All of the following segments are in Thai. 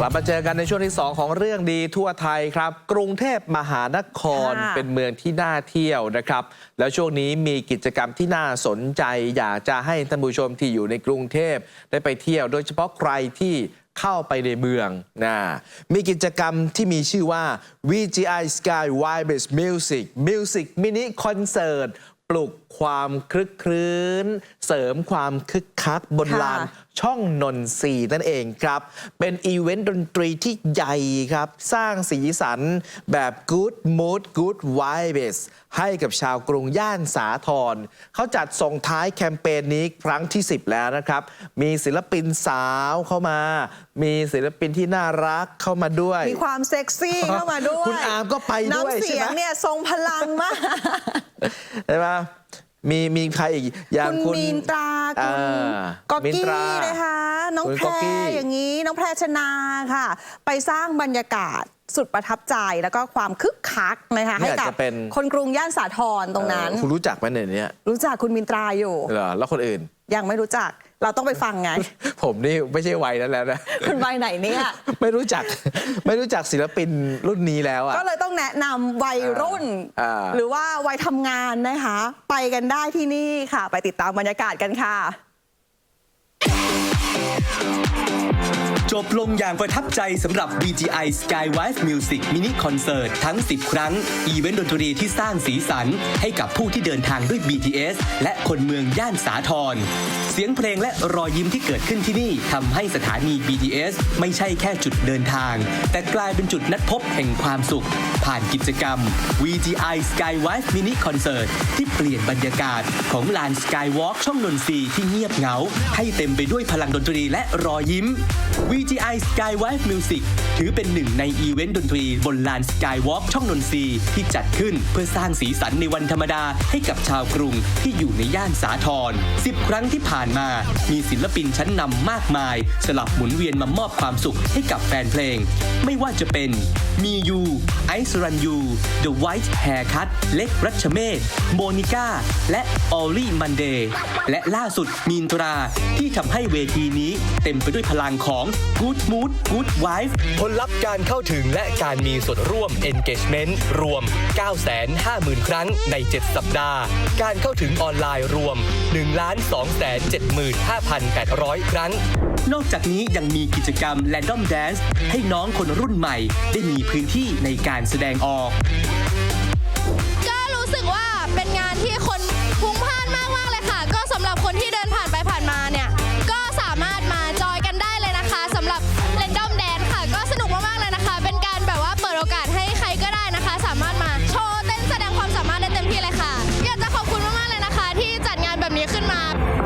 กลับมาเจอกันในช่วงที่ 2 ของเรื่องดีทั่วไทยครับ กรุงเทพมหานครค่ะเป็นเมืองที่น่าเที่ยวนะครับ แล้วช่วงนี้มีกิจกรรมที่น่าสนใจ อยากจะให้ท่านผู้ชมที่อยู่ในกรุงเทพได้ไปเที่ยว โดยเฉพาะใครที่เข้าไปในเมืองนะมีกิจกรรมที่มีชื่อว่า VGI Sky Vibes Music Music Mini Concert ปลุก ความคลึกครื้น เสริมความคึกคักบนค่ะลานช่องนนทรีย์นั่นเองครับ เป็นอีเวนต์ดนตรีที่ใหญ่ครับ สร้างสีสันแบบ Good Mood Good Vibes ให้กับชาวกรุงย่านสาทรเขาจัดส่งท้ายแคมเปญนี้ครั้งที่ 10 แล้วนะครับ มีศิลปินสาวเข้ามา มีศิลปินที่น่ารักเข้ามาด้วย มีความเซ็กซี่เข้ามาด้วย คุณอาร์มก็ไปด้วยน้ำเสียงใช่ไหมเนี่ยทรงพลังมากใช่ไหม มีมีใครอีกอย่างคุณคุณมีนตราคุณอ่าก๊อกมินกี้ตรานะคะน้องคุณแพก๊อกกี้รอย่างนี้น้องแพรชนาค่ะ ไปสร้างบรรยากาศสุดประทับใจแล้วก็ความคึกคักนะคะนี่ให้อาจกับจะเป็นคนกรุงย่านสาทรตรงนั้นเออคุณรู้จักไหมเนี่ยเนี่ยรู้จักคุณมินตราอยู่เหรอแล้วคนอื่น ยังไม่รู้จัก เราต้องไปฟังไง ผมนี่ไม่ใช่วัยนั้นแล้วนะคุณไปไหนเนี่ยไม่รู้จักไม่รู้จักศิลปินรุ่นนี้แล้วอะก็เลยต้องแนะนำวัยรุ่นอ่าหรือว่าวัยทำงานนะคะ ไปกันได้ที่นี่ค่ะ ไปติดตามบรรยากาศกันค่ะ จบลงอย่างประทับใจสำหรับ BGI Skywife Music Mini Concert ทั้ง 10 ครั้ง อีเวนต์ดนตรีที่สร้างสีสัน ให้กับผู้ที่เดินทางด้วย BTS และคนเมืองย่านสาทรเสียงเพลงและรอยยิ้มที่เกิดขึ้นที่นี่ทำให้สถานี BTS ไม่ใช่แค่จุดเดินทาง แต่กลายเป็นจุดนัดพบแห่งความสุข ผ่านกิจกรรม VGI Skywife Mini Concert ที่เปลี่ยนบรรยากาศของลาน Skywalk ช่องนนทรีที่เงียบเหงา ให้เต็มไปด้วยพลังดนตรีและรอยยิ้ม VGI Skywife Music ถือเป็นหนึ่งในอีเวนต์ดนตรีบนลาน Skywalk ช่องนนทรีที่จัดขึ้นเพื่อสร้างสีสันในวันธรรมดาให้กับชาวกรุงที่อยู่ในย่านสาทร10 ครั้งที่ผ่านมา มีศิลปินชั้นนำมากมาย สลับหมุนเวียนมามอบความสุขให้กับแฟนเพลง ไม่ว่าจะเป็นมียูไอซ์รันยู The White Haircut เล็กรัชเมธโมนิก้า และออลลี่มันเดย์และล่าสุดมีนตราที่ทำให้เวทีนี้เต็มไปด้วยพลังของ Good Mood Good Wife ผลลัพธ์การเข้าถึงและการมีส่วนร่วม Engagement รวม 950,000 ครั้งใน 7 สัปดาห์ การเข้าถึงออนไลน์รวม 1,275,800 ครั้ง นอกจากนี้ยังมีกิจกรรม Random Dance ให้น้องคนรุ่นใหม่ ได้มีพื้นที่ในการแสดงออกก็รู้สึกว่าเป็นงานที่คนพลุงพล่านมากมากๆเลยค่ะ ก็สำหรับคนที่เดิน นี้ขึ้นมากิ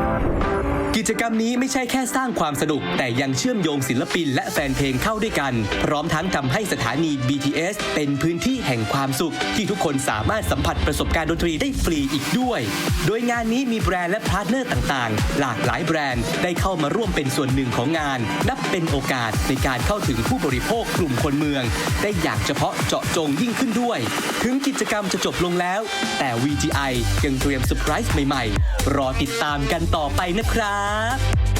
จกรรมนี้ไม่ใช่แค่สร้างความสนุก แต่ยังเชื่อมโยงศิลปินและแฟนเพลงเข้าด้วยกัน พร้อมทั้งทำให้สถานี BTS เป็นพื้นที่แห่งความสุข ที่ทุกคนสามารถสัมผัสประสบการณ์ดนตรีได้ฟรีอีกด้วย โดยงานนี้มีแบรนด์และพาร์ทเนอร์ต่างๆ หลากหลายแบรนด์ได้เข้ามาร่วมเป็นส่วนหนึ่งของงาน นับเป็นโอกาสในการเข้าถึงผู้บริโภคกลุ่มคนเมือง ได้อย่างเฉพาะเจาะจงยิ่งขึ้นด้วย ถึงกิจกรรมจะจบลงแล้ว แต่ VGI ยังเตรียมเซอร์ไพรส์ใหม่ ๆ รอติดตามกันต่อไปนะครับ Yeah.